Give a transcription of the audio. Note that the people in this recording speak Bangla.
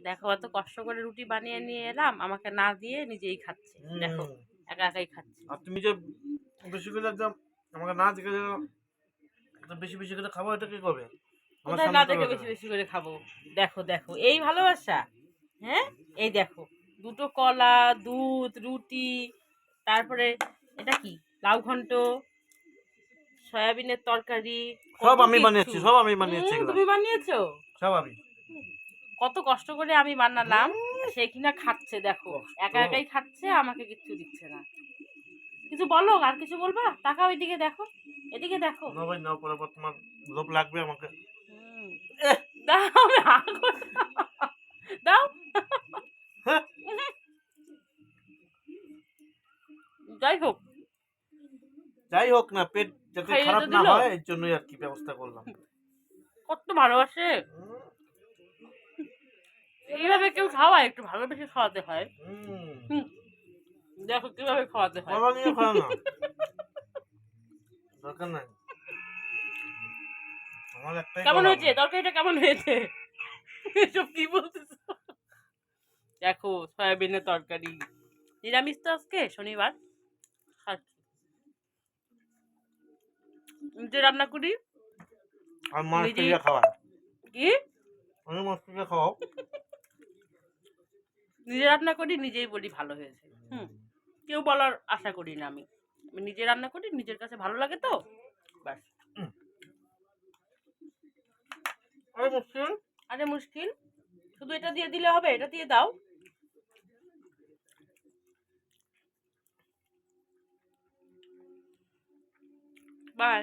দেখো অত কষ্ট করে রুটি বানিয়ে নিয়ে এলাম আমাকে না দিয়ে নিজেই খাচ্ছে দেখো একা একাই খাচ্ছে। আর তুমি যে বেশি করে একদম আমাকে না দেখে বেশি বেশি করে খাব এটা কি করবে? আমার কোথায় না দেখে বেশি বেশি করে খাব? দেখো দেখো এই ভালোবাসা হ্যাঁ? এই দেখো দুটো কলা দুধ রুটি তারপরে এটা কি? লাউ ঘন্ট সয়াবিনের তরকারি সব আমি বানিয়েছি সব আমি বানিয়েছি তুমি বানিয়েছো? সব আমি। কত কষ্ট করে আমি বানালাম সে কিনা খাচ্ছে দেখো। একা একাই খাচ্ছে আমাকে কিচ্ছু দিচ্ছে না। কিছু বলো আর কিছু বলবা? তাকাও এদিকে দেখো এদিকে দেখো। না ভাই নাও পরে তোমার লোভ লাগবে আমাকে। দাও আমি হা দাও। হ্যাঁ। যাই হোক। যাই হোক না পেট যাতে খারাপ না হয় এর জন্যই আর কি ব্যবস্থা করলাম। কত ভালোবাসে। এইভাবে কেউ খাওয়ায় একটু ভালোবেসে খাওয়াতে হয়। দেখো কীভাবে খাওয়াতে হয়। দরকার নাই। কেমন হয়েছে? তরকারিটা কেমন হয়েছে? এসব কি বলতেছ? দেখো সয়াবিনের তরকারি। নিরামিষ তো আজকে শনিবার। খাচ্ছি নিজে রান্না করি আর মাছ খাওয়া কি? মাছ দিয়ে খাওয়াও। নিজে রান্না করি নিজেই বলি ভালো হয়েছে। হুম কেউ বলার আশা করি না আমি। আমি নিজে রান্না করি নিজের কাছে ভালো লাগে তো ব্যাস। আরে মুশকিল? আরে মুশকিল। শুধু এটা দিয়ে দিলে হবে এটা দিয়ে দাও। বাই।